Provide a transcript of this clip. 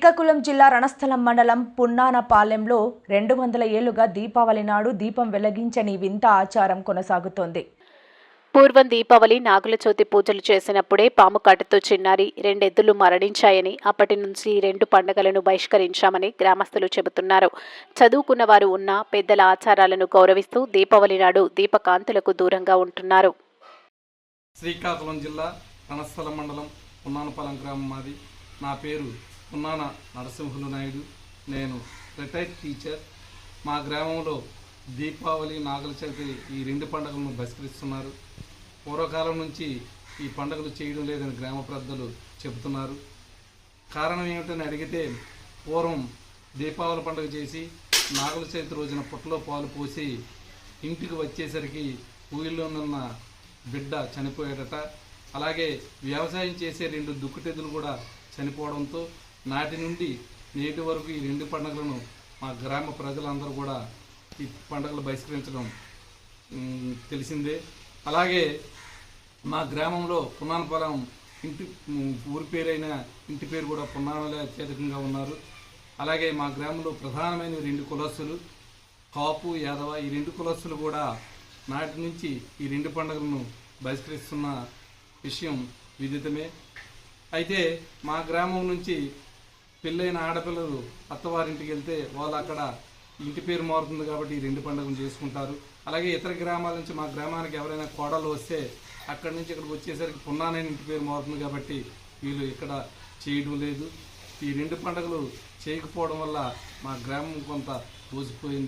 శ్రీకాకుళం జిల్లా రణస్థలం మండలం పున్నానపాలెంలో రెండు వందల ఏళ్ళుగా దీపావళి నాడు దీపం వెలిగించని వింత ఆచారం కొనసాగుతోంది. పూర్వం దీపావళి నాగుల చవితి పూజలు చేసినప్పుడే పాము కాటుతో చిన్నారి రెండెద్దులు మరణించాయని అప్పటి నుంచి రెండు పండుగలను బహిష్కరించామని గ్రామస్తులు చెబుతున్నారు. చదువుకున్న వారు ఉన్న పెద్దల ఆచారాలను గౌరవిస్తూ దీపావళి నాడు దీపకాంతులకు దూరంగా ఉంటున్నారు. శ్రీకాకుళం జిల్లా రణస్థలం మండలం పున్నానపాలెం గ్రామం మాది. నా పేరు పున్నాన నరసింహులు నాయుడు. నేను రిటైర్డ్ టీచర్ మా గ్రామంలో దీపావళి నాగల చవితి ఈ రెండు పండుగలను బహిష్కరిస్తున్నారు. పూర్వకాలం నుంచి ఈ పండుగలు చేయడం లేదని గ్రామ పెద్దలు చెబుతున్నారు. కారణం ఏమిటని అడిగితే పూర్వం దీపావళి పండుగ చేసి నాగల చవితి రోజున పుట్టలో పాలు పోసి ఇంటికి వచ్చేసరికి ఊళ్ళోనున్న బిడ్డ చనిపోయాడట. అలాగే వ్యవసాయం చేసే రెండు దుక్కుటెద్దులు కూడా చనిపోవడంతో నాటి నుండి నేటి వరకు ఈ రెండు పండుగలను మా గ్రామ ప్రజలందరూ కూడా ఈ పండుగలు బహిష్కరించడం తెలిసిందే. అలాగే మా గ్రామంలో పున్నానపాలెం ఇంటి ఊరి పేరైన ఇంటి పేరు కూడా పున్నానలే అత్యధికంగా ఉన్నారు. అలాగే మా గ్రామంలో ప్రధానమైన రెండు కులస్తులు కాపు యాదవ ఈ రెండు కులస్తులు కూడా నాటి నుంచి ఈ రెండు పండుగలను బహిష్కరిస్తున్న విషయం విదితమే. అయితే మా గ్రామం నుంచి పెళ్ళైన ఆడపిల్లలు అత్తవారింటికి వెళ్తే వాళ్ళు అక్కడ ఇంటి పేరు మారుతుంది కాబట్టి ఈ రెండు పండుగలు చేసుకుంటారు. అలాగే ఇతర గ్రామాల నుంచి మా గ్రామానికి ఎవరైనా కోడలు వస్తే అక్కడి నుంచి ఇక్కడికి వచ్చేసరికి పున్నానైన ఇంటి పేరు మారుతుంది కాబట్టి వీళ్ళు ఇక్కడ చేయడం లేదు. ఈ రెండు పండుగలు చేయకపోవడం వల్ల మా గ్రామం కొంత రోజుపోయింది